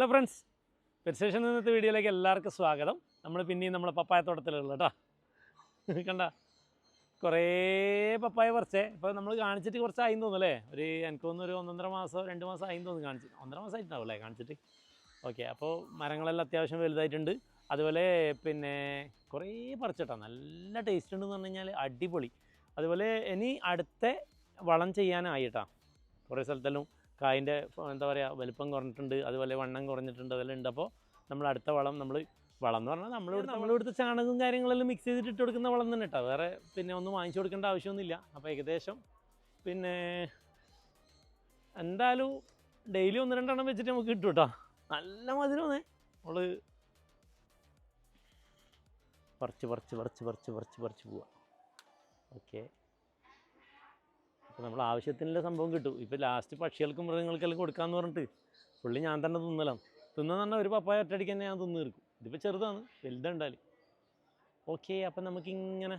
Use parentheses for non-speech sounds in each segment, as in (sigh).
Hello friends പെരിസ്റ്റേഷൻ ഇന്നത്തെ വീഡിയോയിലേക്ക് എല്ലാവർക്കും സ്വാഗതം. നമ്മൾ പിന്നെയും നമ്മളെ പപ്പായ തോട്ടത്തിലുള്ള കേട്ടോ കണ്ട? കുറേ പപ്പായ പറിച്ചേ. ഇപ്പോൾ നമ്മൾ കാണിച്ചിട്ട് കുറച്ചായി തോന്നുന്നല്ലേ ഒരു എനിക്ക് തോന്നുന്നു ഒരു ഒന്നൊന്നര മാസം രണ്ട് മാസം ആയി തോന്നുന്നു കാണിച്ചിട്ട് ഒന്നര മാസം ആയിട്ടുണ്ടാവില്ലേ കാണിച്ചിട്ട്? ഓക്കെ അപ്പോൾ മരങ്ങളെല്ലാം അത്യാവശ്യം വലുതായിട്ടുണ്ട്. അതുപോലെ പിന്നെ കുറേ പറിച്ചിട്ടാ. നല്ല ടേസ്റ്റ് ഉണ്ടെന്ന് പറഞ്ഞു കഴിഞ്ഞാൽ അടിപൊളി. അതുപോലെ ഇനി അടുത്ത വളം ചെയ്യാനായിട്ടാണ് കുറേ സ്ഥലത്തെല്ലാം കായിന്റെ എന്താ പറയുക വലിപ്പം കുറഞ്ഞിട്ടുണ്ട് അതുപോലെ വണ്ണം കുറഞ്ഞിട്ടുണ്ട് അതെല്ലാം ഉണ്ട്. അപ്പോൾ നമ്മൾ അടുത്ത വളം നമ്മൾ വളം എന്ന് പറഞ്ഞാൽ നമ്മളിവിടെ നമ്മളിവിടുത്തെ ചാണകവും കാര്യങ്ങളെല്ലാം മിക്സ് ചെയ്തിട്ട് ഇട്ട് കൊടുക്കുന്ന വളം തന്നെ കേട്ടോ വേറെ പിന്നെ ഒന്നും വാങ്ങിച്ചു കൊടുക്കേണ്ട ആവശ്യമൊന്നുമില്ല. അപ്പോൾ ഏകദേശം പിന്നെ എന്തായാലും ഡെയിലി ഒന്ന് രണ്ടെണ്ണം വെച്ചിട്ട് നമുക്ക് കിട്ടും കേട്ടോ നല്ല മധുരമാണ് നമ്മൾ പറിച്ച് പറിച്ച് പറിച്ച് പറിച്ച് പറിച്ച് പറിച്ച് പോവാം. ഓക്കെ അപ്പോൾ നമ്മൾ ആവശ്യത്തിനുള്ള സംഭവം കിട്ടും. ഇപ്പോൾ ലാസ്റ്റ് പക്ഷികൾക്കും മൃഗങ്ങൾക്കെല്ലാം കൊടുക്കാമെന്ന് പറഞ്ഞിട്ട് പുള്ളി ഞാൻ തന്നെ തിന്നലാം. തിന്നെന്ന് പറഞ്ഞാൽ ഒരു പപ്പായ ഒറ്റയടിക്ക് തന്നെ ഞാൻ തിന്ന് തീർക്കും. ഇതിപ്പോൾ ചെറുതാണ് വലുതുണ്ടാലും ഓക്കെ അപ്പം നമുക്കിങ്ങനെ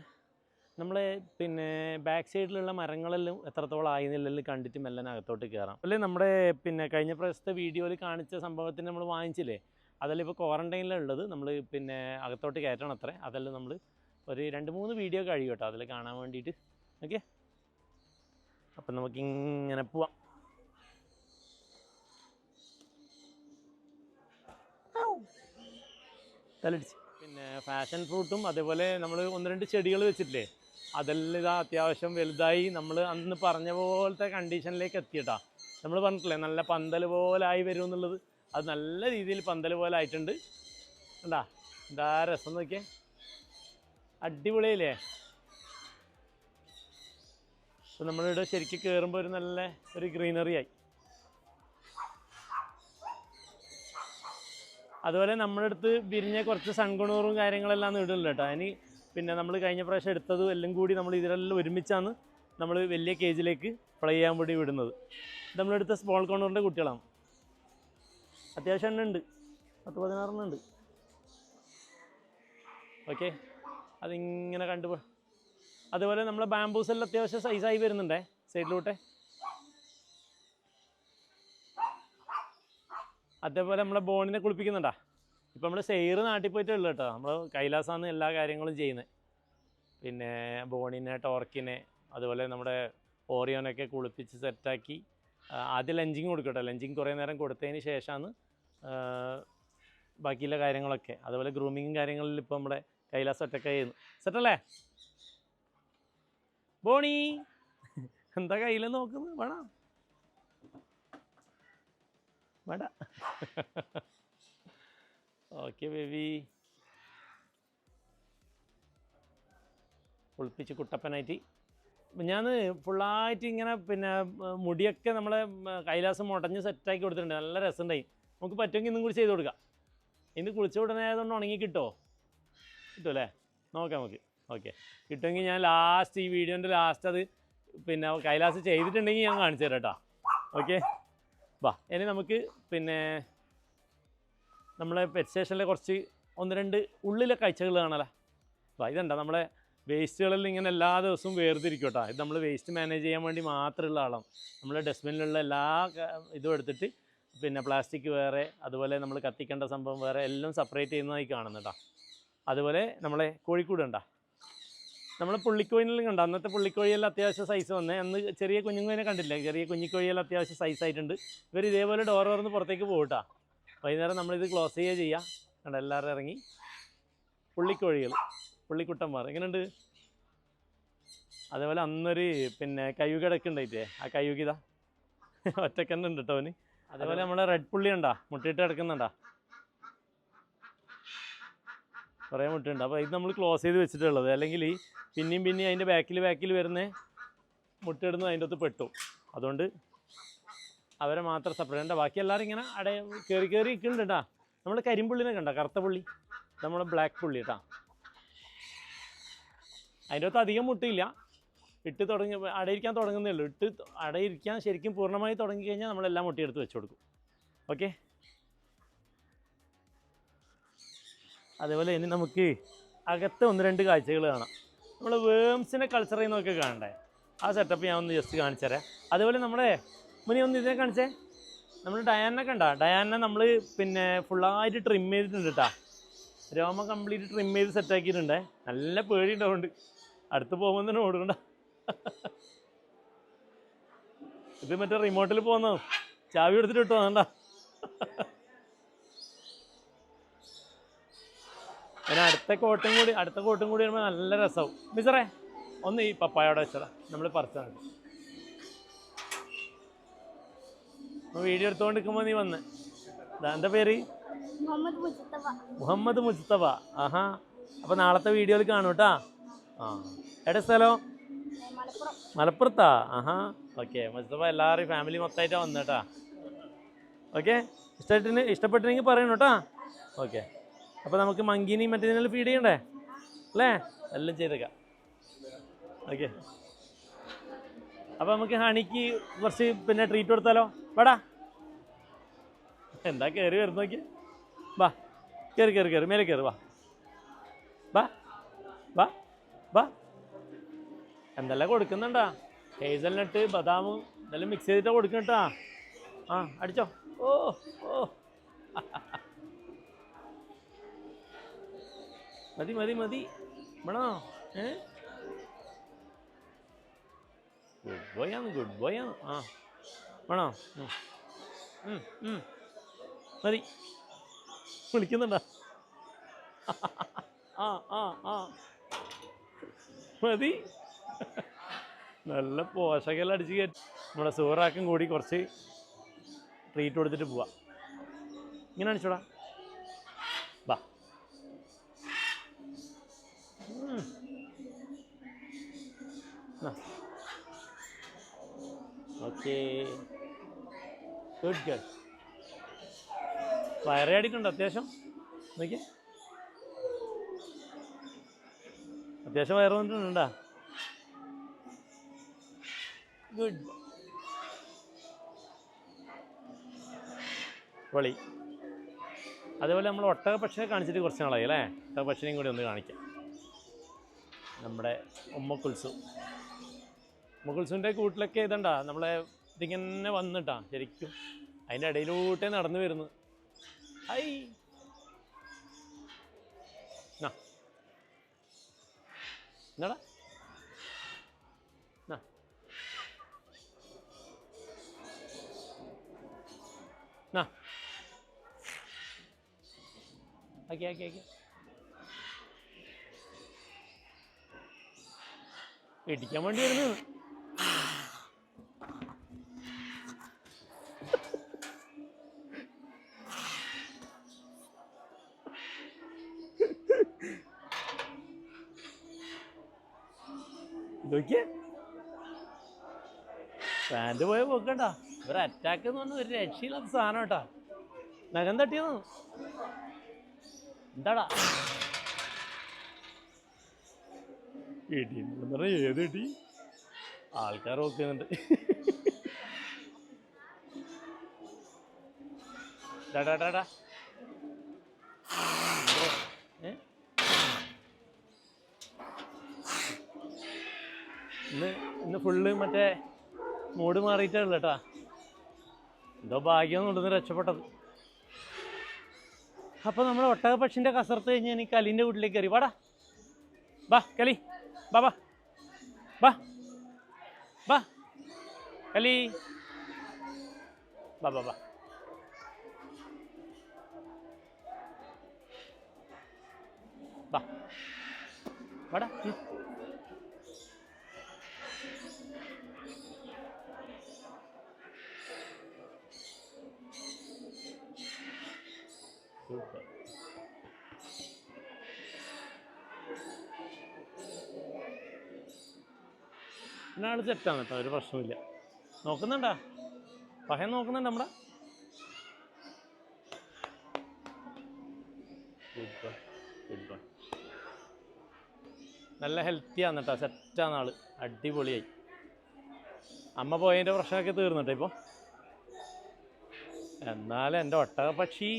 നമ്മളെ പിന്നെ ബാക്ക് സൈഡിലുള്ള മരങ്ങളെല്ലാം എത്രത്തോളം ആയിരുന്നില്ലെല്ലാം കണ്ടിട്ട് മെല്ലനെ അകത്തോട്ട് കയറാം അല്ലേ നമ്മുടെ പിന്നെ കഴിഞ്ഞ പ്രാവശ്യത്തെ വീഡിയോയിൽ കാണിച്ച സംഭവത്തിന് നമ്മൾ വാങ്ങിച്ചില്ലേ? അതെല്ലാം ഇപ്പോൾ ക്വാറന്റൈനിലുള്ളത് നമ്മൾ പിന്നെ അകത്തോട്ട് കയറ്റണം അത്രേ. അതെല്ലാം നമ്മൾ ഒരു രണ്ട് മൂന്ന് വീഡിയോ കഴിയും കേട്ടോ. അതിൽ കാണാൻ വേണ്ടിയിട്ട്. ഓക്കെ അപ്പം നമുക്കിങ്ങനെ പോവാം. തലടിച്ച്. പിന്നെ ഫാഷൻ ഫ്രൂട്ടും അതേപോലെ നമ്മൾ ഒന്ന് രണ്ട് ചെടികൾ വെച്ചിട്ടില്ലേ? അതെല്ലാം ഇതാ അത്യാവശ്യം വലുതായി നമ്മൾ അന്ന് പറഞ്ഞ പോലത്തെ കണ്ടീഷനിലേക്ക് എത്തിയിട്ടാ. നമ്മൾ പറഞ്ഞിട്ടില്ലേ നല്ല പന്തൽ പോലെ ആയി വരും എന്നുള്ളത്. അത് നല്ല രീതിയിൽ പന്തൽ പോലെ ആയിട്ടുണ്ട്. കണ്ടാ? എന്താ രസം നോക്കിയേ? അടിപൊളിയല്ലേ? അപ്പോൾ നമ്മളിവിടെ ശരിക്കും കയറുമ്പോൾ ഒരു നല്ല ഒരു ഗ്രീനറി ആയി. അതുപോലെ നമ്മുടെ അടുത്ത് വിരിഞ്ഞ കുറച്ച് സൺകുണൂറും കാര്യങ്ങളെല്ലാം ഇടുന്നില്ല കേട്ടോ. അതിന് പിന്നെ നമ്മൾ കഴിഞ്ഞ പ്രാവശ്യം എടുത്തതും എല്ലാം കൂടി നമ്മൾ ഇതിലെല്ലാം ഒരുമിച്ചാണ് നമ്മൾ വലിയ കേജിലേക്ക് ഫ്ലൈ ചെയ്യാൻ വേണ്ടി വിടുന്നത്. നമ്മളെടുത്ത സ്മോൾ കോണൂറിന്റെ കുട്ടികളാണ്. അത്യാവശ്യം എണ്ണ ഉണ്ട്. പത്ത് പതിനാറെണ്ണം ഉണ്ട്. ഓക്കെ അതിങ്ങനെ കണ്ടു അതുപോലെ നമ്മളെ ബാംബൂസ് എല്ലാം അത്യാവശ്യം സൈസായി വരുന്നുണ്ടേ സൈഡിലോട്ടെ അതേപോലെ നമ്മളെ ബോണിനെ കുളിപ്പിക്കുന്നുണ്ടാ. ഇപ്പം നമ്മൾ സെയറ് നാട്ടിൽ പോയിട്ടേ ഉള്ളു കേട്ടോ. നമ്മൾ കൈലാസാന്ന് എല്ലാ കാര്യങ്ങളും ചെയ്യുന്നത് പിന്നെ ബോണിനെ ടോർക്കിനെ അതുപോലെ നമ്മുടെ ഓറിയോനൊക്കെ കുളിപ്പിച്ച് സെറ്റാക്കി ആദ്യം ലഞ്ചിങ് കൊടുക്കട്ടെ ലഞ്ചിങ് കുറേ നേരം കൊടുത്തതിന് ശേഷമാണ് ബാക്കിയുള്ള കാര്യങ്ങളൊക്കെ. അതുപോലെ ഗ്രൂമിങ്ങും കാര്യങ്ങളിൽ ഇപ്പോൾ നമ്മുടെ കൈലാസ് ഒറ്റക്കായിരുന്നു സെറ്റല്ലേ? ബോണി എന്താ കയ്യിൽ നോക്കുന്നത് വേണ വേണ്ട ഓക്കെ ബേബി. കുളിപ്പിച്ച് കുട്ടപ്പനായിട്ട്. ഞാൻ ഫുള്ളായിട്ട് ഇങ്ങനെ പിന്നെ മുടിയൊക്കെ നമ്മളെ കൈലാസം മുടഞ്ഞ് സെറ്റാക്കി കൊടുത്തിട്ടുണ്ട്. നല്ല രസമുണ്ടായി. നമുക്ക് പറ്റുമെങ്കിൽ ഇന്നും കൂടി ചെയ്ത് കൊടുക്കാം. ഇന്ന് കുളിച്ച ഉടനെ ആയതുകൊണ്ട് ഉണങ്ങി കിട്ടുമോ കിട്ടുമല്ലേ നോക്കാം നമുക്ക്. ഓക്കെ. കിട്ടുമെങ്കിൽ ഞാൻ ലാസ്റ്റ് ഈ വീഡിയോന്റെ ലാസ്റ്റ് അത് പിന്നെ കൈലാസ് ചെയ്തിട്ടുണ്ടെങ്കിൽ ഞാൻ കാണിച്ചു തരാം കേട്ടോ. ഓക്കെ. വാ ഇനി നമുക്ക് പിന്നെ നമ്മളെ പെറ്റ് സ്റ്റേഷനിലെ കുറച്ച് ഒന്ന് രണ്ട് ഉള്ളിലെ കാഴ്ചകൾ കാണാലോ. വാ ഇതെന്താ നമ്മളെ വേസ്റ്റുകളിൽ ഇങ്ങനെ എല്ലാ ദിവസവും വേർതിരിക്കും കേട്ടോ. ഇത് നമ്മൾ വേസ്റ്റ് മാനേജ് ചെയ്യാൻ വേണ്ടി മാത്രമുള്ള ആളാണ്. നമ്മൾ ഡസ്റ്റ്ബിനിലുള്ള എല്ലാ ഇതും എടുത്തിട്ട് പിന്നെ പ്ലാസ്റ്റിക് വേറെ അതുപോലെ നമ്മൾ കത്തിക്കേണ്ട സംഭവം വേറെ എല്ലാം സെപ്പറേറ്റ് ചെയ്യുന്നതായി കാണുന്നുണ്ടോ അതുപോലെ നമ്മളെ കോഴിക്കോട് ഉണ്ടാ നമ്മളെ പുള്ളിക്കോയിനെല്ലാം കണ്ട. അന്നത്തെ പുള്ളിക്കോഴിയെല്ലാം അത്യാവശ്യം സൈസ് വന്നേ. അന്ന് ചെറിയ കുഞ്ഞുങ്ങോയിനെ കണ്ടില്ല ചെറിയ കുഞ്ഞിക്കോഴിയെല്ലാം അത്യാവശ്യം സൈസ് ആയിട്ടുണ്ട്. ഇവർ ഇതേപോലെ ഡോർ തുറന്ന് പുറത്തേക്ക് പോകട്ടാ വൈകുന്നേരം നമ്മളിത് ക്ലോസ് ചെയ്യുക ചെയ്യാം. കണ്ട എല്ലാവരും ഇറങ്ങി. പുള്ളിക്കോഴികൾ പുള്ളിക്കുട്ടന്മാർ. എങ്ങനെയുണ്ട്? അതേപോലെ അന്നൊരു പിന്നെ കയ്യുകിടക്ക് ഉണ്ടായിട്ടേ ആ കയ്യുകിത (laughs) ഒറ്റക്കന്നെ ഉണ്ട് കേട്ടോ അവന്. അതേപോലെ നമ്മളെ റെഡ് പുള്ളി ഉണ്ടാ മുട്ടിയിട്ട് കിടക്കുന്നുണ്ടാ. കുറേ മുട്ടുണ്ട്. അപ്പോൾ ഇത് നമ്മൾ ക്ലോസ് ചെയ്ത് വെച്ചിട്ടുള്ളത്. അല്ലെങ്കിൽ ഈ പിന്നെയും പിന്നെയും അതിന്റെ ബാക്കിൽ ബാക്കിൽ വരുന്ന മുട്ടയിടുന്നത് അതിന്റെ അകത്ത് പെട്ടു. അതുകൊണ്ട് അവരെ മാത്രം സെപ്പറേറ്റ് ഉണ്ട് ബാക്കി എല്ലാവരും ഇങ്ങനെ അട കയറി കയറി നിൽക്കുന്നുണ്ട് കേട്ടോ നമ്മൾ കരിമ്പുള്ളിനെ കണ്ട? കറുത്ത പുള്ളി. നമ്മുടെ ബ്ലാക്ക് പുള്ളി കേട്ടോ അതിന്റെ അകത്ത് അധികം മുട്ടയില്ല. ഇട്ട് തുടങ്ങി അടയിരിക്കാൻ തുടങ്ങുന്നേ ഉള്ളൂ. ഇട്ട് അടയിരിക്കാൻ ശരിക്കും പൂർണമായി തുടങ്ങി കഴിഞ്ഞാൽ നമ്മളെല്ലാം മുട്ടിയെടുത്ത് വെച്ച് കൊടുക്കും. ഓക്കെ അതേപോലെ ഇനി നമുക്ക് അകത്തെ ഒന്ന് രണ്ട് കാഴ്ചകൾ കാണാം. നമ്മൾ വേംസിനെ കൾച്ചർ ചെയ്യുന്നതൊക്കെ കാണണ്ടേ? ആ സെറ്റപ്പ് ഞാൻ ഒന്ന് ജസ്റ്റ് കാണിച്ചു തരാം. അതുപോലെ നമ്മുടെ മുനി ഒന്ന് ഇതിനെ കാണിച്ചേ. നമ്മൾ ഡയാനൊക്കെ കണ്ട? ഡയാനെ നമ്മൾ പിന്നെ ഫുള്ളായിട്ട് ട്രിം ചെയ്തിട്ടുണ്ട് കേട്ടാ രോമ കംപ്ലീറ്റ് ട്രിം ചെയ്ത് സെറ്റ് ആക്കിയിട്ടുണ്ട്. നല്ല പേടി ഉണ്ടാവുന്നുണ്ട് അടുത്ത് പോകുമ്പോൾ തന്നെ ഓടുകണ്ട ഇത് മറ്റേ റിമോട്ടിൽ പോകുന്നോ ചാവി എടുത്തിട്ട് ഇട്ടു വേണ്ട പിന്നെ അടുത്ത കോട്ടും കൂടി അടുത്ത കോട്ടും കൂടി വരുമ്പോൾ നല്ല രസമാവും മിസറേ ഒന്ന് ഈ പപ്പായോടെ വെച്ചതാ. നമ്മൾ പറിച്ചാണ് വീഡിയോ എടുത്തുകൊണ്ട് നിൽക്കുമ്പോൾ നീ വന്ന്. എന്താ പേര്? മുഹമ്മദ് മുസ്തഫ ആഹാ. അപ്പോൾ നാളത്തെ വീഡിയോയിൽ കാണും കേട്ടാ ആ. എവിടെ സ്ഥലം? മലപ്പുറം. മലപ്പുറത്താ? ആഹാ. ഓക്കെ മുസ്തഫ എല്ലാവരും ഫാമിലി മൊത്തമായിട്ടാണ് വന്നേട്ടാ. ഓക്കെ ഇഷ്ടപ്പെട്ടിന് ഇഷ്ടപ്പെട്ടിനെങ്കിൽ പറയണം കേട്ടാ ഓക്കെ. അപ്പോൾ നമുക്ക് മങ്കീനെയും മറ്റേതിനെല്ലാം ഫീഡ് ചെയ്യണ്ടേ? അല്ലേ? എല്ലാം ചെയ്തേക്കാം. ഓക്കെ. അപ്പോൾ നമുക്ക് ഹണിക്ക് കുറച്ച് പിന്നെ ട്രീറ്റ് കൊടുത്താലോ? വേടാ. എന്താ കയറി വരുന്ന നോക്കി വാ. കയറി കയറി കയറി മേലെ കയറി വാ. വാ. വാ. വാ. എന്തെല്ലാം കൊടുക്കുന്നുണ്ടാ? ഹേസൽനട്ട് ബദാം ഇതെല്ലാം മിക്സ് ചെയ്തിട്ടാണ് കൊടുക്കട്ടാ ആ അടിച്ചോ. ഓ ഓ. (laughs) മതി മതി മതി. വേണോ ഏ? ഗുഡ് ബോയ് ആണ് ഗുഡ് ബോയ് ആണ്. ആ. വേണോ. മതി. വിളിക്കുന്നുണ്ടോ? ആ ആ ആ. മതി. നല്ല പോഷകെല്ലാം അടിച്ച് കയറ്റി. നമ്മുടെ സൂറാക്കും കൂടി കുറച്ച് ട്രീറ്റ് കൊടുത്തിട്ട് പോവാ. ഇങ്ങനെ അടിച്ചോടാ. ഗുഡ് ഗുഡ് വയറേടിക്കുണ്ടോ അത്യാവശ്യം? നോക്കി അത്യാവശ്യം വയറ് വന്നിട്ടുണ്ടാ? ഗുഡ് വളി അതേപോലെ നമ്മൾ ഒട്ടക പക്ഷിയെ കാണിച്ചിട്ട് കുറച്ച് നാളായി അല്ലേ? ഒട്ടക പക്ഷിനെയും കൂടി ഒന്ന് കാണിക്കാം. നമ്മുടെ ഉമ്മക്കുൽസു. ഉമ്മക്കുൽസുവിന്റെ കൂട്ടിലൊക്കെ ഇതുണ്ടാ? നമ്മളെ ഇതിങ്ങനെ വന്നിട്ടാ ശരിക്കും. അതിന്റെ ഇടയിലൂട്ടേ നടന്നു വരുന്നു. നാ. എന്നാടാ? ആക്കി ആക്കി ആക്കി. ഇടിക്കാൻ വേണ്ടി വരുന്നു. നോക്കിയേ. പാന്റ് പോയ പോക്കണ്ട. ഒരു അറ്റാക്ക് എന്ന് പറഞ്ഞ ഒരു രക്ഷയില്ലാത്ത സാധനം കേട്ടാ. നഖം തട്ടിയെന്നു. എന്താടാ? ഇടി ഏത് ഇടി ആൾക്കാർ നോക്കുന്നുണ്ട് ഡാ, ഡാ, ഡാ. ഏ? ഇന്ന് ഇന്ന് ഫുള്ള് മറ്റേ മൂട് മാറിയിട്ടുള്ള കേട്ടാ എന്തോ ഭാഗ്യം കൊണ്ടുവന്ന് രക്ഷപ്പെട്ടത്. അപ്പോൾ നമ്മൾ ഒട്ടക പക്ഷിന്റെ കസർത്ത് കഴിഞ്ഞ് ഞാൻ ഈ കലിന്റെ വീട്ടിലേക്ക് കയറി. വാടാ. ബാ കലി. ബാ ബാ ബാ ബാ കലി. ബാ ബാ ബാ വാടാ ഉം. സൂപ്പർ ഇന്നാൾ സെറ്റാണ് കേട്ടോ ഒരു പ്രശ്നമില്ല നോക്കുന്നുണ്ടാ? പഹയൻ നോക്കുന്നുണ്ട് നമ്മുടെ. നല്ല ഹെൽത്തിയാണ് കേട്ടോ സെറ്റാണ് ആൾ. അടിപൊളിയായി. അമ്മ പോയതിന്റെ പ്രശ്നമൊക്കെ തീർന്നിട്ടെ ഇപ്പോൾ എന്നാലും എന്റെ ഒട്ടക പക്ഷി.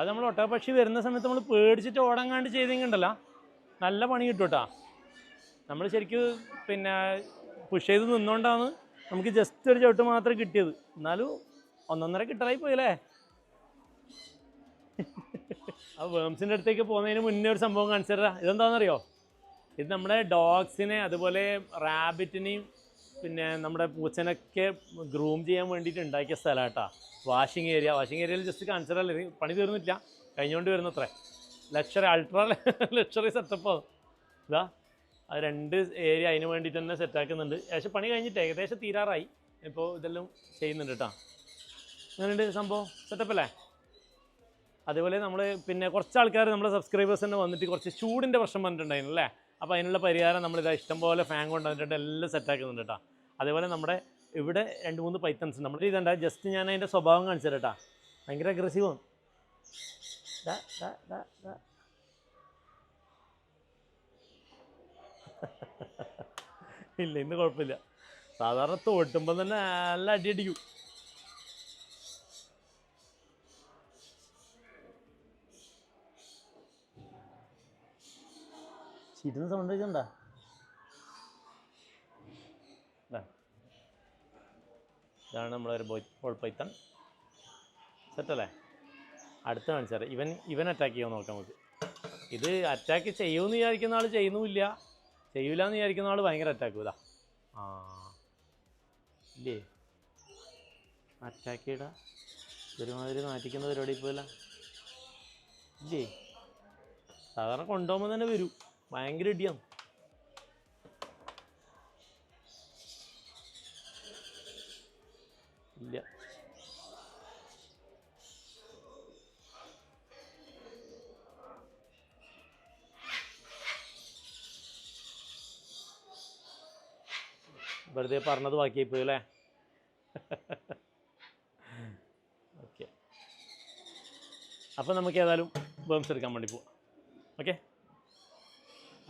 അത് നമ്മൾ ഒട്ടകപക്ഷി വരുന്ന സമയത്ത് നമ്മൾ പേടിച്ചിട്ട് ഓടങ്ങാണ്ട് ചെയ്തെങ്കിണ്ടല്ലോ. നല്ല പണി കിട്ടും നമ്മൾ ശരിക്കും പിന്നെ പുഷ് ചെയ്ത് നിന്നുകൊണ്ടാണ് നമുക്ക് ജസ്റ്റ് ഒരു ചവിട്ട് മാത്രമേ കിട്ടിയത്. എന്നാലും ഒന്നൊന്നര കിട്ടറായി പോയല്ലേ? ആ വേംസിന്റെ അടുത്തേക്ക് പോകുന്നതിന് മുന്നേ ഒരു സംഭവം കാണിച്ചു തരാം ഇതെന്താണെന്നറിയോ? ഇത് നമ്മുടെ ഡോഗ്സിനെ അതുപോലെ റാബിറ്റിനെയും പിന്നെ നമ്മുടെ പൂച്ചനൊക്കെ ഗ്രൂം ചെയ്യാൻ വേണ്ടിയിട്ട് ഉണ്ടാക്കിയ സ്ഥലമാട്ടാ. വാഷിംഗ് ഏരിയ വാഷിംഗ് ഏരിയയിൽ ജസ്റ്റ് കാണിച്ചു അല്ല? ഇത് പണി തീർന്നില്ല കഴിഞ്ഞുകൊണ്ട് വരുന്നത്രേ. ലക്ഷറി അൾട്രാ ലക്ഷറി സെറ്റപ്പ് ഇതാ അത് രണ്ട് ഏരിയ അതിന് വേണ്ടിയിട്ട് തന്നെ സെറ്റാക്കുന്നുണ്ട് ഏകദേശം പണി കഴിഞ്ഞിട്ട് ഏകദേശം തീരാറായി. ഇപ്പോൾ ഇതെല്ലാം ചെയ്യുന്നുണ്ട് കേട്ടോ അങ്ങനെയുണ്ട് സംഭവം? സെറ്റപ്പല്ലേ അതുപോലെ നമ്മൾ പിന്നെ കുറച്ച് ആൾക്കാർ നമ്മുടെ സബ്സ്ക്രൈബേഴ്സ് തന്നെ വന്നിട്ട് കുറച്ച് ചൂടിന്റെ പ്രശ്നം വന്നിട്ടുണ്ടായിരുന്നു അല്ലേ? അപ്പോൾ അതിനുള്ള പരിഹാരം നമ്മളിതാ ഇഷ്ടംപോലെ ഫാൻ കൊണ്ടുവന്നിട്ടുണ്ട് എല്ലാം സെറ്റാക്കുന്നുണ്ട് കേട്ടോ അതേപോലെ നമ്മുടെ ഇവിടെ രണ്ട് മൂന്ന് പൈത്തൻസ് നമ്മൾ ഇതുണ്ട് ജസ്റ്റ് ഞാൻ അതിന്റെ സ്വഭാവം കാണിച്ചു കേട്ടോ ഭയങ്കര അഗ്രസീവാണ്. ഇല്ല ഇന്ന് കുഴപ്പമില്ല. സാധാരണ തോട്ടുമ്പോൾ തന്നെ നല്ല അടി ചിരുന്ന് സൗണ്ട് വെക്കണ്ട ഇതാണ് നമ്മളൊരു ബോയ് ബോൾ പൈത്തൺ സെറ്റല്ലേ അടുത്ത കാണിച്ചാറ് ഇവൻ ഇവൻ അറ്റാക്ക് ചെയ്യാൻ നോക്കാം നമുക്ക്. ഇത് അറ്റാക്ക് ചെയ്യുമെന്ന് വിചാരിക്കുന്ന ആൾ ചെയ്യുന്നുമില്ല. ചെയ്യൂല എന്ന് വിചാരിക്കുന്ന ആൾ ഭയങ്കര അറ്റാക്ക് ഇതാ ആ. ഇല്ലേ? അറ്റാക്ക് ഇടാ ഒരുമാതിരി നാറ്റിക്കുന്ന പരിപാടി ഇപ്പോൾ ഇല്ലേ? സാധാരണ കൊണ്ടുപോകുമ്പോൾ തന്നെ വരൂ. ഭയങ്കര ഇടിയാണ്. ഇല്ല. വെറുതെ പറഞ്ഞത് ബാക്കിയായി പോയി അല്ലേ? ഓക്കെ അപ്പം നമുക്ക് ഏതായാലും ബേംസ് എടുക്കാൻ വേണ്ടി പോവാം. ഓക്കെ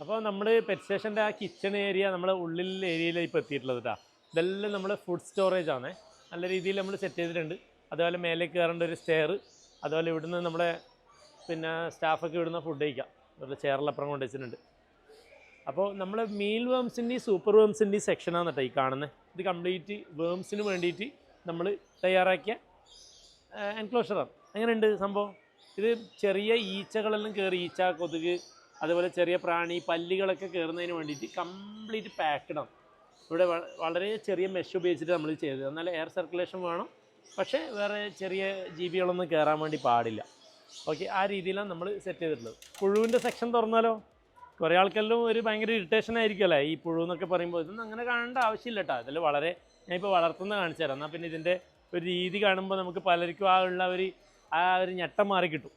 അപ്പോൾ നമ്മൾ പെറ്റ് സ്റ്റേഷന്റെ ആ കിച്ചൺ ഏരിയ നമ്മൾ ഉള്ളിൽ ഏരിയയിലേക്ക് ഇപ്പോൾ എത്തിയിട്ടുള്ളത് കേട്ടോ ഇതെല്ലാം നമ്മൾ ഫുഡ് സ്റ്റോറേജ് ആണ്. നല്ല രീതിയിൽ നമ്മൾ സെറ്റ് ചെയ്തിട്ടുണ്ട്. അതുപോലെ മേലേക്ക് കയറേണ്ട ഒരു സ്റ്റെയർ അതുപോലെ ഇവിടുന്ന് നമ്മുടെ പിന്നെ സ്റ്റാഫൊക്കെ ഇവിടുന്ന് ഫുഡ് കഴിക്കാം. അതുപോലെ ചെയറിലപ്പുറം കൊണ്ട് വെച്ചിട്ടുണ്ട്. അപ്പോൾ നമ്മൾ മീൽ വേംസിന്റെയും സൂപ്പർ വേംസിന്റെയും സെക്ഷനാണ് കേട്ടോ ഈ കാണുന്നത് ഇത് കംപ്ലീറ്റ് വേംസിന് വേണ്ടിയിട്ട് നമ്മൾ തയ്യാറാക്കിയ എൻക്ലോഷറാണ് അങ്ങനെയുണ്ട് സംഭവം? ഇത് ചെറിയ ഈച്ചകളെല്ലാം കയറി ഈച്ച കൊതുക് അതുപോലെ ചെറിയ പ്രാണി പല്ലികളൊക്കെ കയറുന്നതിന് വേണ്ടിയിട്ട് കംപ്ലീറ്റ് പാക്കഡാണ് ഇവിടെ വളരെ ചെറിയ മെഷ് ഉപയോഗിച്ചിട്ട് നമ്മൾ ചെയ്തത്. എന്നാൽ എയർ സർക്കുലേഷൻ വേണം. പക്ഷേ വേറെ ചെറിയ ജീവികളൊന്നും കയറാൻ വേണ്ടി പാടില്ല. ഓക്കെ ആ രീതിയിലാണ് നമ്മൾ സെറ്റ് ചെയ്തിട്ടുള്ളത്. പുഴുവിന്റെ സെക്ഷൻ തുറന്നാലോ? കുറേ ആൾക്കെല്ലാം ഒരു ഭയങ്കര ഇറിറ്റേഷൻ ആയിരിക്കുമല്ലേ ഈ പുഴു എന്നൊക്കെ പറയുമ്പോൾ ഇതൊന്നും അങ്ങനെ കാണേണ്ട ആവശ്യമില്ല കേട്ടോ അതിൽ വളരെ ഞാനിപ്പോൾ വളർത്തുന്ന കാണിച്ചു തരാം. എന്നാൽ പിന്നെ ഇതിന്റെ ഒരു രീതി കാണുമ്പോൾ നമുക്ക് പലർക്കും ആ ഉള്ള ഒരു ആ ഒരു ഞെട്ടം മാറി കിട്ടും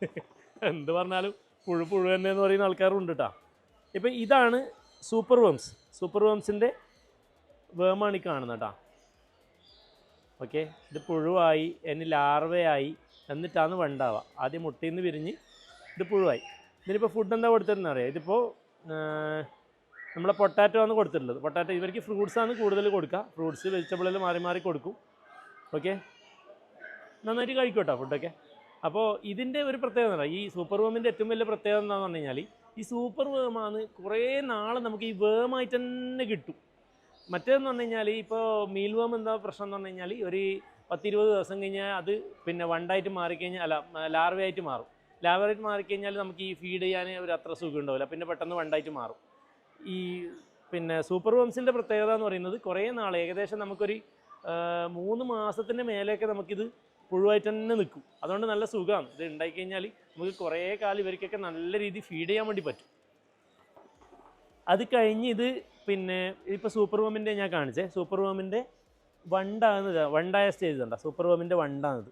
(laughs) എന്ത് പറഞ്ഞാലും പുഴു പുഴു തന്നെ എന്ന് പറയുന്ന ആൾക്കാരുണ്ട് കേട്ടോ ഇപ്പം ഇതാണ് സൂപ്പർ വേംസ് സൂപ്പർ വേംസിന്റെ വേമാണ് ഈ കാണുന്നത് കേട്ടോ ഓക്കെ ഇത് പുഴുവായി ഇനി ലാർവയായി എന്നിട്ടാണ് വണ്ടാവുക. ആദ്യം മുട്ടയിൽ നിന്ന് വിരിഞ്ഞ് ഇത് പുഴുവായി. ഇതിനിപ്പോൾ ഫുഡ് എന്താ കൊടുത്തിരുന്നത് അറിയാം? ഇതിപ്പോൾ നമ്മളെ പൊട്ടാറ്റോ ആണ് കൊടുത്തിട്ടുള്ളത്. പൊട്ടാറ്റോ ഇവർക്ക് ഫ്രൂട്ട്സ് ആണ് കൂടുതൽ കൊടുക്കുക. ഫ്രൂട്ട്സ് വെജിറ്റബിളിൽ മാറി മാറി കൊടുക്കും. ഓക്കെ നന്നായിട്ട് കഴിക്കും കേട്ടോ ഫുഡൊക്കെ അപ്പോൾ ഇതിന്റെ ഒരു പ്രത്യേകത എന്താ? ഈ സൂപ്പർ വേമിന്റെ ഏറ്റവും വലിയ പ്രത്യേകത എന്താണെന്ന് പറഞ്ഞു കഴിഞ്ഞാൽ ഈ സൂപ്പർ വേമാണ് കുറേ നാൾ നമുക്ക് ഈ വേമായിട്ട് തന്നെ കിട്ടും. മറ്റേതെന്ന് പറഞ്ഞു കഴിഞ്ഞാൽ ഇപ്പോൾ മീൽ വേം എന്താ പ്രശ്നം എന്ന് പറഞ്ഞു കഴിഞ്ഞാൽ ഒരു പത്തിരുപത് ദിവസം കഴിഞ്ഞാൽ അത് പിന്നെ വണ്ടായിട്ട് മാറിക്കഴിഞ്ഞാൽ അല്ല ലാർവയായിട്ട് മാറും. ലാർവയായിട്ട് മാറിക്കഴിഞ്ഞാൽ നമുക്ക് ഈ ഫീഡ് ചെയ്യാൻ ഒരു അത്ര സുഖം ഉണ്ടാവില്ല. പിന്നെ പെട്ടെന്ന് വണ്ടായിട്ട് മാറും. ഈ പിന്നെ സൂപ്പർ വേംസിന്റെ പ്രത്യേകത എന്ന് പറയുന്നത് കുറേ നാൾ ഏകദേശം നമുക്കൊരു മൂന്ന് മാസത്തിന്റെ മേലെയൊക്കെ നമുക്കിത് പുഴുവായിട്ട് തന്നെ നിൽക്കും. അതുകൊണ്ട് നല്ല സുഖമാണ്. ഇത് ഉണ്ടാക്കി കഴിഞ്ഞാൽ നമുക്ക് കുറേ കാലം ഇവർക്കൊക്കെ നല്ല രീതിയിൽ ഫീഡ് ചെയ്യാൻ വേണ്ടി പറ്റും. അത് കഴിഞ്ഞ് ഇത് പിന്നെ ഇപ്പോൾ സൂപ്പർ വോമിന്റെ ഞാൻ കാണിച്ചേ. സൂപ്പർ വോമിന്റെ വണ്ടാകുന്നത് വണ്ടായ സ്റ്റേജ് ഉണ്ടോ സൂപ്പർ വോമിന്റെ വണ്ടാണത്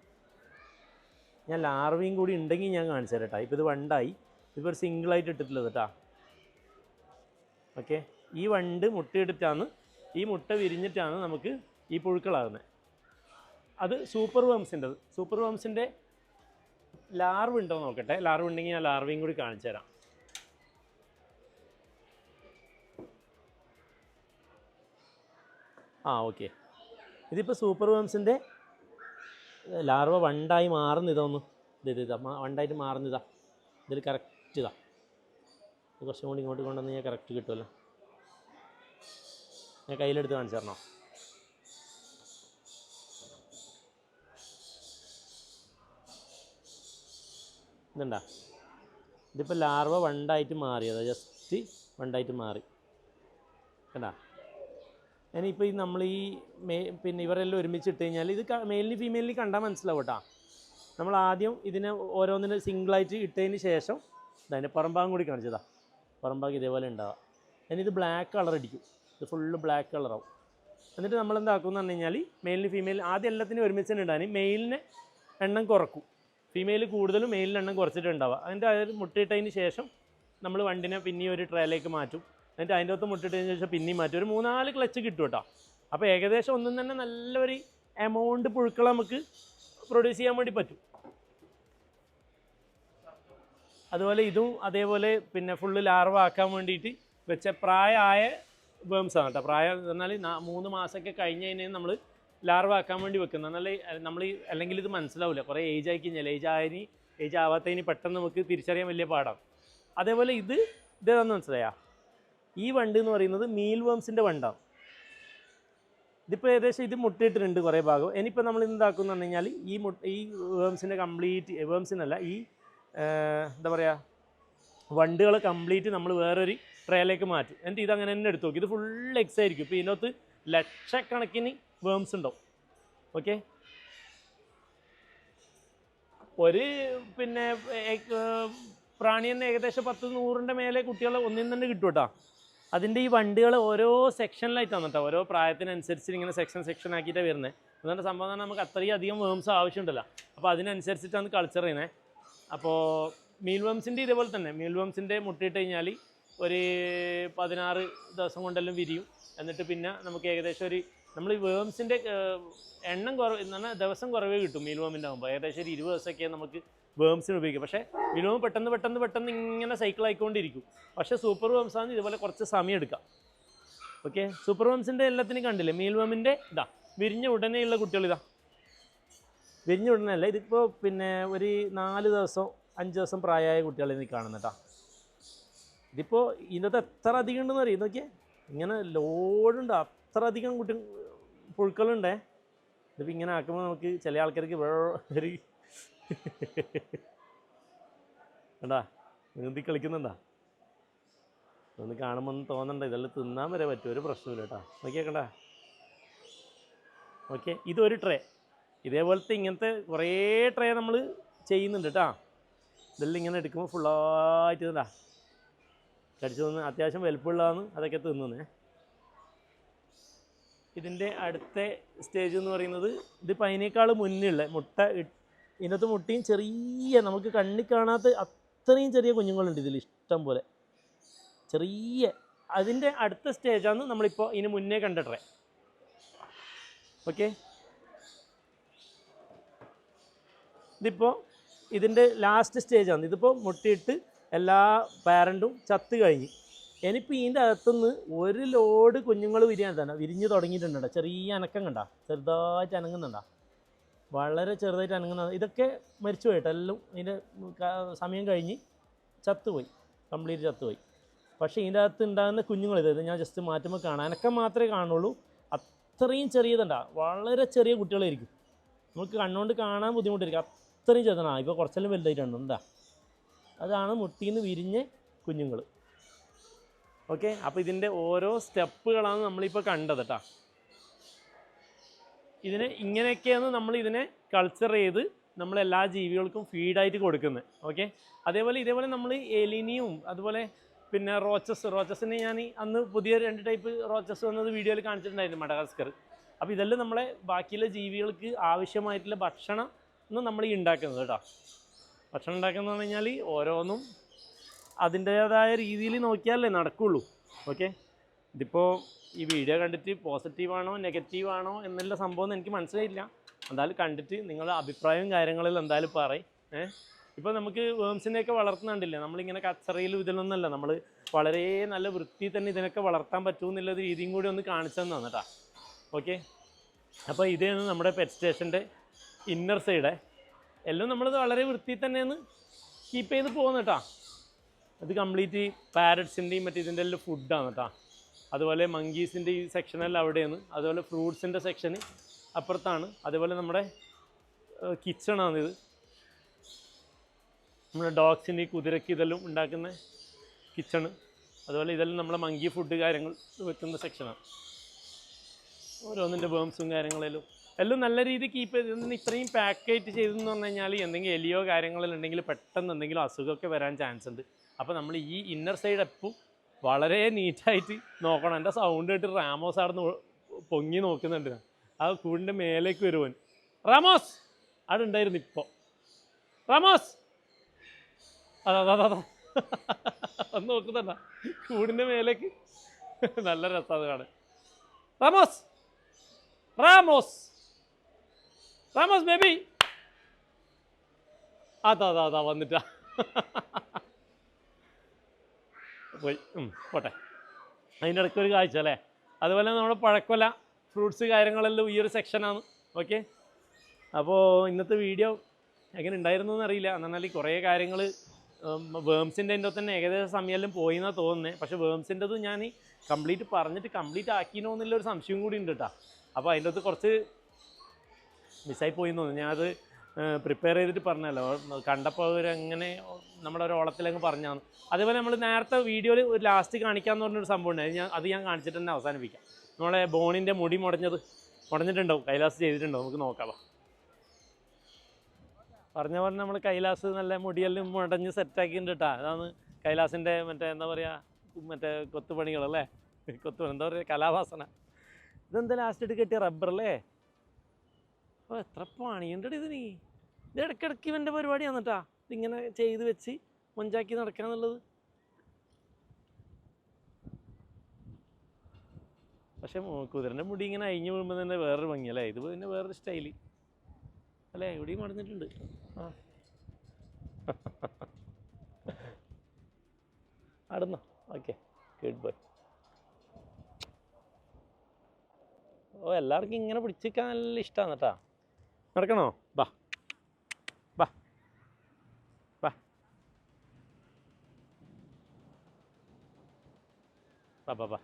ഞാൻ ലാർവയും കൂടി ഉണ്ടെങ്കിൽ ഞാൻ കാണിച്ചു തരാം കേട്ടോ. ഇപ്പോൾ ഇത് വണ്ടായി. ഇതിപ്പോൾ ഒരു സിംഗിളായിട്ട് ഇട്ടിട്ടുള്ളത് കേട്ടോ ഓക്കെ ഈ വണ്ട് മുട്ടയിട്ടിട്ടാണ് ഈ മുട്ട വിരിഞ്ഞിട്ടാണ് നമുക്ക് ഈ പുഴുക്കളാകുന്നത്. അത് സൂപ്പർ വേംസിന്റെത്. സൂപ്പർ വേംസിന്റെ ലാർവ് ഉണ്ടോ നോക്കട്ടെ. ലാർവ് ഉണ്ടെങ്കിൽ ഞാൻ ലാർവയും കൂടി കാണിച്ചു തരാം. ആ ഓക്കെ. ഇതിപ്പോൾ സൂപ്പർ വേംസിന്റെ ലാർവ വണ്ടായി മാറുന്ന ഇതൊന്ന് ഇത് ഇത് ഇതാ വണ്ടായിട്ട് വണ്ടായിട്ട് മാറുന്നതാ. ഇതിൽ കറക്റ്റ് ഇതാ. ഇത് കുറച്ചും കൂടി ഇങ്ങോട്ട് കൊണ്ടുവന്ന് കഴിഞ്ഞാൽ കറക്റ്റ് കിട്ടുമല്ലോ. ഞാൻ കയ്യിലെടുത്ത് കാണിച്ചു തരണോ? ഇതുണ്ടാ? ഇതിപ്പോൾ ലാർവ വണ്ടായിട്ട് മാറിയത് ജസ്റ്റ് വണ്ടായിട്ട് മാറി. കണ്ടാ? ഇനിയിപ്പോൾ ഈ നമ്മൾ ഈ മേ പിന്നെ ഇവരെല്ലാം ഒരുമിച്ച് ഇട്ട് കഴിഞ്ഞാൽ ഇത് മെയിലിന് ഫീമെയിലിന് കണ്ടാൽ മനസ്സിലാവും കേട്ടോ. നമ്മൾ ആദ്യം ഇതിനെ ഓരോന്നിന് സിംഗിളായിട്ട് ഇട്ടതിന് ശേഷം അതിന്റെ പുറംഭാഗം കൂടി കാണിച്ചതാ. പുറംഭാഗം ഇതേപോലെ ഉണ്ടാവുക ഇനി ഇത് ബ്ലാക്ക് കളർ അടിക്കും ഇത് ഫുള്ള് ബ്ലാക്ക് കളറാവും എന്നിട്ട് നമ്മൾ എന്താക്കും എന്ന് പറഞ്ഞു കഴിഞ്ഞാൽ മെയിലിന് ഫീമെയിൽ ആദ്യം എല്ലാത്തിനും ഒരുമിച്ച് തന്നെ ഇടാൻ മെയിലിന് എണ്ണം കുറക്കും. ഫീമെയിൽ കൂടുതലും മെയിലിനെണ്ണം കുറച്ചിട്ടുണ്ടാവുക. അതിന്റെ അതായത് മുട്ടയിട്ടതിന് ശേഷം നമ്മൾ വണ്ടിനെ പിന്നെയും ഒരു ട്രയലേക്ക് മാറ്റും. എന്നിട്ട് അതിന്റെ അകത്ത് മുട്ടിട്ടതിന് ശേഷം പിന്നെയും മാറ്റും. ഒരു മൂന്നാൽ ക്ലച്ച് കിട്ടും കേട്ടോ. അപ്പോൾ ഏകദേശം ഒന്നും തന്നെ നല്ലൊരു എമൗണ്ട് പുഴുക്കൾ നമുക്ക് പ്രൊഡ്യൂസ് ചെയ്യാൻ വേണ്ടി പറ്റും. അതുപോലെ ഇതും അതേപോലെ പിന്നെ ഫുള്ള് ലാർവ ആക്കാൻ വേണ്ടിയിട്ട് വെച്ച പ്രായമായ വേംസ് ആണ് കേട്ടോ. പ്രായം എന്ന് പറഞ്ഞാൽ മൂന്ന് മാസമൊക്കെ കഴിഞ്ഞ് കഴിഞ്ഞാൽ നമ്മൾ ലാർവ ആക്കാൻ വേണ്ടി വെക്കുന്നത് എന്നാൽ നമ്മൾ അല്ലെങ്കിൽ ഇത് മനസ്സിലാവില്ല കുറേ ഏജ് ആയി കഴിഞ്ഞാൽ ഏജ് ആയതിന് ഏജ് ആവാത്തതിന് പെട്ടെന്ന് നമുക്ക് തിരിച്ചറിയാൻ വലിയ പാടാണ്. അതേപോലെ ഇത് ഇതേതാന്ന് മനസ്സിലായാ? ഈ വണ്ട് എന്ന് പറയുന്നത് മീൽ വേംസിന്റെ വണ്ടാണ്. ഇതിപ്പോൾ ഏകദേശം ഇത് മുട്ടയിട്ടിട്ടുണ്ട് കുറേ ഭാഗം. ഇനിയിപ്പോൾ നമ്മൾ എന്താക്കും പറഞ്ഞു കഴിഞ്ഞാൽ ഈ മുട്ട ഈ വേംസിന്റെ കംപ്ലീറ്റ് വേംസിനല്ല ഈ എന്താ പറയുക വണ്ടുകൾ കംപ്ലീറ്റ് നമ്മൾ വേറൊരു ട്രേയിലേക്ക് മാറ്റും. എന്നിട്ട് ഇത് അങ്ങനെ തന്നെ എടുത്തു നോക്കി. ഇത് ഫുൾ എക്സ് ആയിരിക്കും. ഇപ്പോൾ ഇതിനകത്ത് ലക്ഷക്കണക്കിന് വേംസ് ഉണ്ടാവും. ഓക്കെ ഒരു പിന്നെ പ്രാണി തന്നെ ഏകദേശം പത്ത് നൂറിന്റെ മേലെ കുട്ടികളെ ഒന്നിൽ തന്നെ കിട്ടും കേട്ടോ അതിന്റെ ഈ വണ്ടികൾ ഓരോ സെക്ഷനിലായിട്ടാണ് കേട്ടോ ഓരോ പ്രായത്തിനനുസരിച്ച് ഇങ്ങനെ സെക്ഷൻ സെക്ഷൻ ആക്കിയിട്ടാണ് വരുന്നത് എന്നിട്ട് സംഭവം തന്നെ നമുക്ക് അത്രയും അധികം വേംസ് ആവശ്യമുണ്ടല്ലോ. അപ്പോൾ അതിനനുസരിച്ചിട്ടാണ് കൾച്ചർ ചെയ്യുന്നത് അപ്പോൾ മീൽ വേംസിന്റെ ഇതേപോലെ തന്നെ. മീൽ വേംസിന്റെ മുട്ടയിട്ട് കഴിഞ്ഞാൽ ഒരു പതിനാറ് ദിവസം കൊണ്ടെല്ലാം വിരിയും. എന്നിട്ട് പിന്നെ നമുക്ക് ഏകദേശം ഒരു നമ്മൾ ഈ വേംസിന്റെ എണ്ണം കുറവ് എന്നാൽ ദിവസം കുറവേ കിട്ടും മീൽ ആകുമ്പോൾ ഏകദേശം ഒരു ഇരുപത് ദിവസമൊക്കെ നമുക്ക് വേംസിന് ഉപയോഗിക്കാം പക്ഷേ മീൽ വേം പെട്ടെന്ന് പെട്ടെന്ന് പെട്ടെന്ന് ഇങ്ങനെ സൈക്കിൾ ആയിക്കൊണ്ടിരിക്കും. പക്ഷേ സൂപ്പർ വേംസ് ആണ് ഇതുപോലെ കുറച്ച് സമയം എടുക്കാം ഓക്കെ സൂപ്പർ വേംസിന്റെ എല്ലാത്തിനും കണ്ടില്ലേ? മീൽ വേമിന്റെ ഇതാ വിരിഞ്ഞ ഉടനെയുള്ള കുട്ടികൾ ഇതാ. വിരിഞ്ഞ ഉടനെയല്ല ഇതിപ്പോൾ പിന്നെ ഒരു നാല് ദിവസം അഞ്ച് ദിവസം പ്രായമായ കുട്ടികളെ നീ കാണുന്നേട്ടാ ഇതിപ്പോൾ ഇതിനകത്ത് എത്ര അധികം ഉണ്ടെന്ന് അറിയാം? നോക്കിയേ. ഇങ്ങനെ ലോഡുണ്ട് അത്ര അധികം കുട്ടി പുഴുക്കളുണ്ടേ? ഇതിപ്പോൾ ഇങ്ങനെ ആക്കുമ്പോൾ നമുക്ക് ചില ആൾക്കാർക്ക് ഒരു കണ്ടാ? നീന്തി കളിക്കുന്നുണ്ടാ? ഒന്ന് കാണുമ്പോൾ ഒന്ന് തോന്നണ്ട? ഇതെല്ലാം തിന്നാൻ വരെ പറ്റും. ഒരു പ്രശ്നമില്ല കേട്ടോ. നോക്കിയേക്കണ്ട ഓക്കെ ഇതൊരു ട്രേ. ഇതേപോലത്തെ ഇങ്ങനത്തെ കുറേ ട്രേ നമ്മൾ ചെയ്യുന്നുണ്ട് കേട്ടോ. ഇതെല്ലാം ഇങ്ങനെ എടുക്കുമ്പോൾ ഫുള്ളായിട്ട് ഇതാ. കടിച്ചു തന്നെ. അത്യാവശ്യം വലുപ്പമുള്ളതാണ് അതൊക്കെ തിന്നുന്നേ. ഇതിന്റെ അടുത്ത സ്റ്റേജ് എന്ന് പറയുന്നത് ഇതിപ്പോൾ അതിനേക്കാൾ മുന്നിലുള്ള മുട്ട ഇതിനകത്ത് മുട്ടയും ചെറിയ നമുക്ക് കണ്ണി കാണാത്ത അത്രയും ചെറിയ കുഞ്ഞുങ്ങളുണ്ട് ഇതിൽ ഇഷ്ടം പോലെ. ചെറിയ. അതിന്റെ അടുത്ത സ്റ്റേജാണ് നമ്മളിപ്പോൾ ഇതിന് മുന്നേ കണ്ടിട്ടേ ഓക്കെ ഇതിപ്പോൾ ഇതിന്റെ ലാസ്റ്റ് സ്റ്റേജാണ് ഇതിപ്പോൾ മുട്ടയിട്ട് എല്ലാ പാരന്റും ചത്ത് കഴിഞ്ഞ്. ഇനിയിപ്പോൾ ഇതിന്റെ അകത്തുനിന്ന് ഒരു ലോഡ് കുഞ്ഞുങ്ങൾ വിരിയാൻ തന്നെ വിരിഞ്ഞ് തുടങ്ങിയിട്ടുണ്ട്? ചെറിയ അനക്കം കണ്ട ചെറുതായിട്ട് അനങ്ങുന്നുണ്ടോ? വളരെ ചെറുതായിട്ട് അനങ്ങുന്ന ഇതൊക്കെ മരിച്ചു പോയിട്ട് എല്ലാം ഇതിന്റെ സമയം കഴിഞ്ഞ് ചത്തുപോയി. കംപ്ലീറ്റ് ചത്തുപോയി. പക്ഷേ ഇതിന്റെ അകത്ത് ഉണ്ടാകുന്ന കുഞ്ഞുങ്ങൾ ഇത് ഞാൻ ജസ്റ്റ് മാറ്റുമ്പോൾ കാണാം. അനക്കം മാത്രമേ കാണുള്ളൂ. അത്രയും ചെറിയതുണ്ടാ? വളരെ ചെറിയ കുട്ടികളായിരിക്കും. നമുക്ക് കണ്ണുകൊണ്ട് കാണാൻ ബുദ്ധിമുട്ടായിരിക്കും. അത്രയും ചെറുതാണ്. ഇപ്പോൾ കുറച്ചെല്ലാം വലുതായിട്ടുണ്ട്. എന്താ? അതാണ് മുട്ടിന്ന് വിരിഞ്ഞ കുഞ്ഞുങ്ങൾ. ഓക്കെ? അപ്പോൾ ഇതിന്റെ ഓരോ സ്റ്റെപ്പുകളാണ് നമ്മളിപ്പോൾ കണ്ടത് കേട്ടോ ഇതിനെ ഇങ്ങനെയൊക്കെയാണ് നമ്മൾ ഇതിനെ കൾച്ചർ ചെയ്ത് നമ്മൾ എല്ലാ ജീവികൾക്കും ഫീഡായിട്ട് കൊടുക്കുന്നത് ഓക്കെ? അതേപോലെ ഇതേപോലെ നമ്മൾ എലിനിയും അതുപോലെ പിന്നെ റോച്ചസ്. റോച്ചസിനെ ഞാൻ അന്ന് പുതിയ രണ്ട് ടൈപ്പ് റോച്ചസ് വന്നത് വീഡിയോയിൽ കാണിച്ചിട്ടുണ്ടായിരുന്നു മഡഗാസ്കർ. അപ്പോൾ ഇതെല്ലാം നമ്മളെ ബാക്കിയുള്ള ജീവികൾക്ക് ആവശ്യമായിട്ടുള്ള ഭക്ഷണം നമ്മൾ ഈ ഉണ്ടാക്കുന്നത് കേട്ടോ ഭക്ഷണം ഉണ്ടാക്കുന്നത് പറഞ്ഞു കഴിഞ്ഞാൽ ഓരോന്നും അതിന്റേതായ രീതിയിൽ നോക്കിയാലേ നടക്കുള്ളൂ. ഓക്കെ ഇതിപ്പോൾ ഈ വീഡിയോ കണ്ടിട്ട് പോസിറ്റീവാണോ നെഗറ്റീവാണോ എന്നുള്ള സംഭവം എനിക്ക് മനസ്സിലായില്ല. എന്തായാലും കണ്ടിട്ട് നിങ്ങളുടെ അഭിപ്രായവും കാര്യങ്ങളിൽ എന്തായാലും പറയും. ഏഹ് ഇപ്പോൾ നമുക്ക് വേംസിനെയൊക്കെ വളർത്തുന്നുണ്ടല്ലേ? നമ്മളിങ്ങനെ കച്ചറയിലും ഇതിലൊന്നല്ല. നമ്മൾ വളരെ നല്ല വൃത്തി തന്നെ ഇതിനൊക്കെ വളർത്താൻ പറ്റുമെന്നുള്ള രീതിയും കൂടി ഒന്ന് കാണിച്ചു തന്നാണ് കേട്ടോ. ഓക്കെ അപ്പോൾ ഇതാണ് നമ്മുടെ പെറ്റ് സ്റ്റേഷന്റെ ഇന്നർ സൈഡ് എല്ലാം നമ്മളത് വളരെ വൃത്തി തന്നെയാണ് കീപ്പ് ചെയ്ത് പോകുന്നു കേട്ടോ. അത് കംപ്ലീറ്റ് പാരറ്റ്സിന്റെയും മറ്റേ ഇതിന്റെ എല്ലാം ഫുഡാണ് കേട്ടോ അതുപോലെ മങ്കീസിന്റെ ഈ സെക്ഷനെല്ലാം അവിടെയാണ്. അതുപോലെ ഫ്രൂട്ട്സിന്റെ സെക്ഷൻ അപ്പുറത്താണ്. അതുപോലെ നമ്മുടെ കിച്ചണാണിത് നമ്മുടെ ഡോഗ്സിന്റെ ഈ കുതിരയ്ക്ക് ഇതെല്ലാം ഉണ്ടാക്കുന്ന കിച്ചണ് അതുപോലെ ഇതെല്ലാം നമ്മളെ മങ്കി ഫുഡ് കാര്യങ്ങൾ വെക്കുന്ന സെക്ഷനാണ് ഓരോന്നിന്റെ ബേംസും കാര്യങ്ങളെല്ലാം. എല്ലാം നല്ല രീതിയിൽ കീപ്പ് ചെയ്ത് ഇത്രയും പാക്കേറ്റ് ചെയ്തെന്ന് പറഞ്ഞു കഴിഞ്ഞാൽ എന്തെങ്കിലും എലിയോ കാര്യങ്ങളെല്ലാം ഉണ്ടെങ്കിൽ പെട്ടെന്ന് എന്തെങ്കിലും അസുഖമൊക്കെ വരാൻ ചാൻസ് ഉണ്ട്. അപ്പോൾ നമ്മൾ ഈ ഇന്നർ സൈഡ് എപ്പോൾ വളരെ നീറ്റായിട്ട് നോക്കണം. എന്റെ സൗണ്ട് കേട്ട് റാമോസ് അവിടെ നിന്ന് പൊങ്ങി നോക്കുന്നുണ്ട്. ആ കൂടിന്റെ മേലേക്ക് വരുവൻ. റാമോസ്! അവിടെ ഉണ്ടായിരുന്നു ഇപ്പോൾ റാമോസ്! അതാ ഒന്ന് നോക്കുന്നുണ്ട. കൂടിന്റെ മേലേക്ക്. നല്ല രസം അത് കാണാൻ. റാമോസ്! റാമോസ്! റാമോസ് ബേബി അതാ അതാ അതാ വന്നിട്ടാ. പോയി. പോട്ടെ. അതിന്റെ ഇടയ്ക്ക് ഒരു കാഴ്ച അല്ലേ? അതുപോലെ നമ്മുടെ പഴക്കൊല ഫ്രൂട്ട്സ് കാര്യങ്ങളെല്ലാം ഈ ഒരു സെക്ഷനാണ് ഓക്കെ? അപ്പോൾ ഇന്നത്തെ വീഡിയോ എങ്ങനെ ഉണ്ടായിരുന്നു എന്നറിയില്ല എന്നാൽ കുറേ കാര്യങ്ങൾ വേംസിന്റെ എന്റെ തന്നെ ഏകദേശം സമയമെല്ലാം പോയി എന്നാണ് തോന്നുന്നത് പക്ഷേ വേംസിന്റെത് ഞാൻ കംപ്ലീറ്റ് പറഞ്ഞിട്ട് കംപ്ലീറ്റ് ആക്കിനോ എന്നുള്ളൊരു സംശയം കൂടി ഉണ്ട് കേട്ടോ അപ്പോൾ അതിന്റെ അകത്ത് കുറച്ച് മിസ്സായി പോയി എന്ന് തോന്നുന്നു. ഞാനത് പ്രിപ്പയർ ചെയ്തിട്ട് പറഞ്ഞല്ലോ. കണ്ടപ്പോൾ അവരങ്ങനെ നമ്മുടെ ഒരു ഓളത്തിലങ്ങ് പറഞ്ഞാന്ന് അതേപോലെ നമ്മൾ നേരത്തെ വീഡിയോയിൽ ഒരു ലാസ്റ്റ് കാണിക്കാന്ന് പറഞ്ഞൊരു സംഭവം ഉണ്ടായിരുന്നു അത് ഞാൻ കാണിച്ചിട്ട് തന്നെ അവസാനിപ്പിക്കാം. നമ്മളെ ബോണിന്റെ മുടി മുടഞ്ഞത് മുടഞ്ഞിട്ടുണ്ടാവും. കൈലാസ് ചെയ്തിട്ടുണ്ടോ നമുക്ക് നോക്കാം വാ. പറഞ്ഞ പോലെ നമ്മൾ കൈലാസ് നല്ല മുടിയെല്ലാം മുടഞ്ഞ് സെറ്റാക്കിയിട്ടുണ്ട് കേട്ടോ അതാണ് കൈലാസിന്റെ മറ്റേ എന്താ പറയുക മറ്റേ കൊത്തുപണികളല്ലേ കൊത്തുപണി എന്താ പറയുക കലാവാസന. ഇതെന്താ ലാസ്റ്റ് ഇട്ട് കെട്ടിയ റബ്ബർ അല്ലേ? അപ്പോൾ എത്ര പണിയുണ്ട് ഇതിന്? ഇത് ഇടയ്ക്കിടയ്ക്ക് ഇവന്റെ പരിപാടിയാണ് കേട്ടാ ഇതിങ്ങനെ ചെയ്ത് വെച്ച് മൊഞ്ചാക്കി നടക്കാന്നുള്ളത് പക്ഷെ കുതിരന്റെ മുടി ഇങ്ങനെ അഴിഞ്ഞു വീഴുമ്പോൾ തന്നെ വേറൊരു ഭംഗി അല്ലേ? ഇത് പിന്നെ വേറൊരു സ്റ്റൈൽ. അല്ലേ? എവിടെയും മടഞ്ഞിട്ടുണ്ട് ആ. അടുന്നോ ഓക്കെ. Good bye. ഓ എല്ലാവർക്കും ഇങ്ങനെ പിടിച്ചിരിക്കാൻ നല്ല ഇഷ്ടമാണ് കേട്ടാ. നടക്കണോ? ബാ. ബാ. ബാ. ബാ ബാ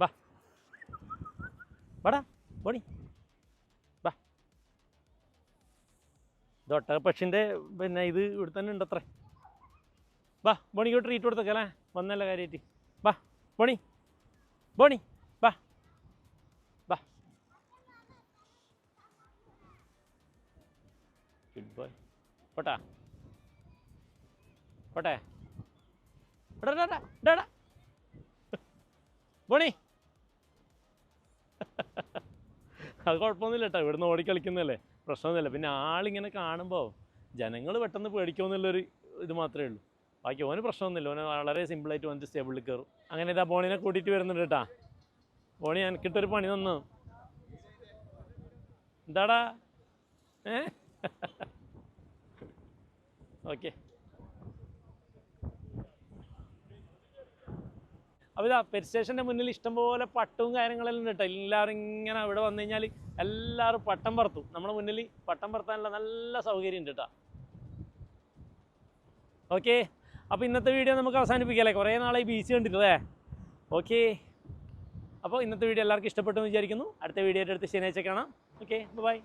ബാ. വാടാ ബാ. ഇത് പിന്നെ ഇത് ഇവിടെ തന്നെ ഉണ്ടത്രേ. ബാ ബോണിക്ക് ട്രീറ്റ് കൊടുത്തേക്കല്ലേ വന്നല്ല കാര്യമായിട്ട് ബാ ബോണി. ബോണി. പോട്ടാ. പോട്ടെ. ബോണി. അത് കുഴപ്പമൊന്നുമില്ല കേട്ടോ. ഇവിടുന്ന് ഓടിക്കളിക്കുന്നതല്ലേ പ്രശ്നമൊന്നുമില്ല. പിന്നെ ആളിങ്ങനെ കാണുമ്പോൾ ജനങ്ങൾ പെട്ടെന്ന് പേടിക്കുമെന്നുള്ളൊരു ഇത് മാത്രമേ ഉള്ളൂ. ബാക്കി ഓന് പ്രശ്നമൊന്നുമില്ല. ഓന് വളരെ സിമ്പിളായിട്ട് വന്നിട്ട് സ്റ്റേബിളിൽ കയറും. അങ്ങനെ ഇതാ ബോണിനെ കൂട്ടിയിട്ട് വരുന്നുണ്ട് കേട്ടാ. ബോണി എനിക്കിട്ടൊരു പണി തന്നു. എന്താടാ? ഏ? ഓക്കെ അപ്പോൾ ഇതാ പെരിസ്റ്റേഷന്റെ സ്റ്റേഷന്റെ മുന്നിൽ ഇഷ്ടംപോലെ പട്ടവും കാര്യങ്ങളെല്ലാം ഉണ്ട് കേട്ടോ എല്ലാവരും ഇങ്ങനെ ഇവിടെ വന്നു കഴിഞ്ഞാൽ എല്ലാവരും പട്ടം പറത്തും. നമ്മുടെ മുന്നിൽ പട്ടം പറത്താനുള്ള നല്ല സൗകര്യം ഉണ്ട് കേട്ടോ ഓക്കെ അപ്പോൾ ഇന്നത്തെ വീഡിയോ നമുക്ക് അവസാനിപ്പിക്കാമല്ലേ കുറേ നാളായി ബീച്ച് കണ്ടിട്ടല്ലേ ഓക്കെ അപ്പോൾ ഇന്നത്തെ വീഡിയോ എല്ലാവർക്കും ഇഷ്ടപ്പെട്ടു എന്ന് വിചാരിക്കുന്നു. അടുത്ത വീഡിയോ അടുത്ത് ശനിയാഴ്ച കാണാം. Okay bye